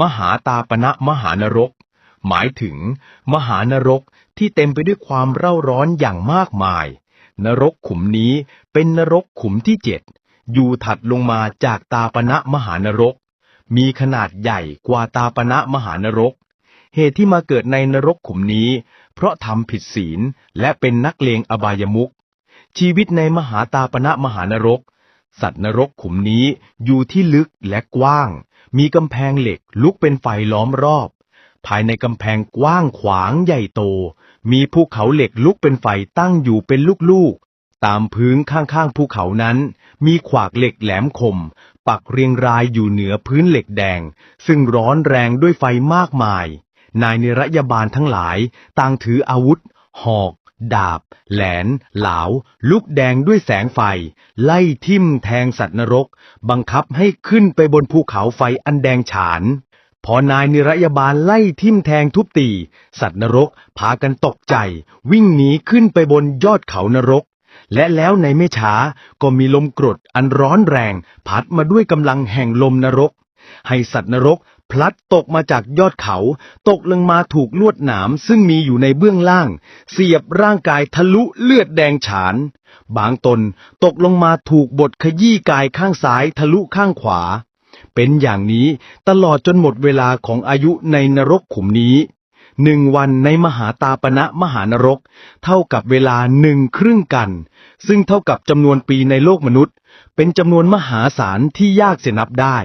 มหาตาปณะมหานรก หมายถึง มหานรกที่เต็มไปด้วยความเร่าร้อนอย่างมากมาย นรกขุมนี้เป็นนรกขุมที่เจ็ดอยู่ถัดลงมาจากตาปณะมหานรก มีขนาดใหญ่กว่าตาปณะมหานรก เหตุที่มาเกิดในนรกขุมนี้ เพราะทำผิดศีลและเป็นนักเลงอบายมุขชีวิตในมหาตาปณะมหานรก สัตว์นรกขุมนี้อยู่ที่ลึกและกว้าง มีกำแพงเหล็กลุกเป็นไฟล้อมรอบ ภายในกำแพงกว้างขวางใหญ่โต มีภูเขาเหล็กลุกเป็นไฟตั้งอยู่เป็นลูกๆ ตามพื้นข้างๆภูเขานั้น มีขวากเหล็กแหลมคม ปักเรียงรายอยู่เหนือพื้นเหล็กแดง ซึ่งร้อนแรงด้วยไฟมากมาย นายนิรยาบาลทั้งหลายต่างถืออาวุธ หอก ดาบ แหลน เหลาลุกแดงด้วยแสงไฟ ไล่ทิ่มแทงสัตว์นรก บังคับให้ขึ้นไปบนภูเขาไฟอันแดงฉาน พอนายนิรยาบาลไล่ทิ่มแทงทุบตี สัตว์นรกพากันตกใจ วิ่งหนีขึ้นไปบนยอดเขานรก และแล้วในไม่ช้าก็มีลมกรดอันร้อนแรง พัดมาด้วยกำลังแห่งลมนรก ให้สัตว์นรกพลัดตกมาจากยอดเขา ตกลงมาถูกลวดหนามซึ่งมีอยู่ในเบื้องล่าง เสียบร่างกายทะลุเลือดแดงฉาน บางตนตกลงมาถูกบดขยี้กายข้างซ้ายทะลุข้างขวา เป็นอย่างนี้ตลอดจนหมดเวลาของอายุในนรกขุมนี้หนึ่งวันในมหาตาปณะมหานรก เท่ากับเวลาหนึ่งครึ่งกัน ซึ่งเท่ากับจำนวนปีในโลกมนุษย์ เป็นจำนวนมหาศาลที่ยากเสียนับได้